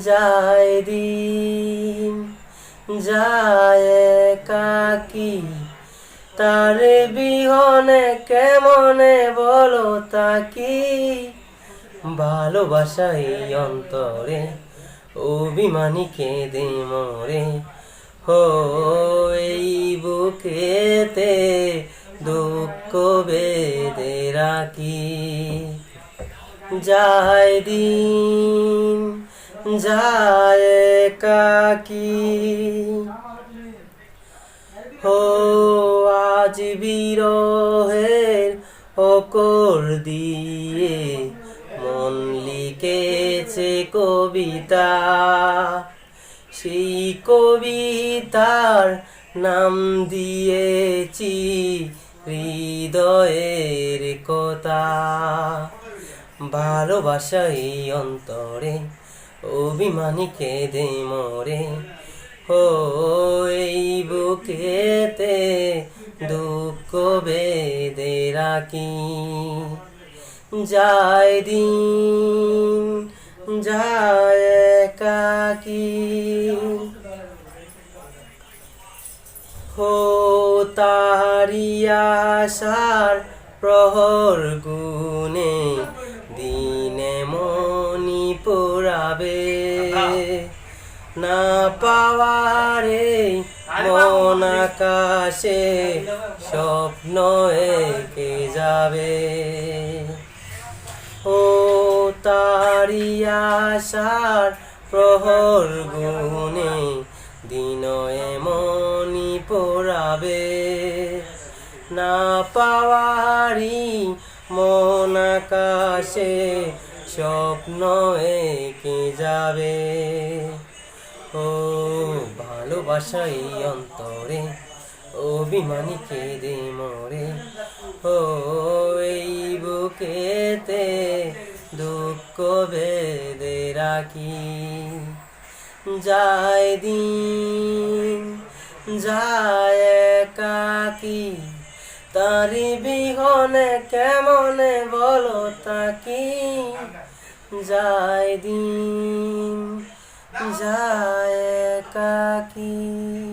যায় দিন যায় কাকি। তার বিহনে কেমনে বলো তাকি? এই অন্তরে, অভিমানী কেঁদে মরে। হো এই বুকেতে দুঃখ বেদে রাখি। যায় দিন যায় কাকি। হো, আজ বিরহের অকর দিয়ে মন লিখেছে কবিতা। সেই কবিতার নাম দিয়েছি হৃদয়ের কথা। ভালোবাসা এই অন্তরে অভিমানী কেঁদে মরে। ও এই বুকেতে দুঃখ বেদে রাখি। যায় দিন, যায় কাকি হো তারিয়াশার প্রহর গুনে পোড়াবে না পাওয়ারে মন আকাশে স্বপ্ন এঁকে যাবে। ও তারিয়াশার প্রহর গুনে দিন এমনি পোড়াবে। না পাওয়ারি মন আকাশে স্বপ্ন এঁকে যাবে। ও ভালোবাসাই অন্তরে, অভিমানী কেঁদে মরে। ও এই বুকেতে দুঃখ বেদে রাখি। যায় দিন, যায় কাকি তারি বিহনে কেমনে বলো তাকি? যায় দিন যায় কাকি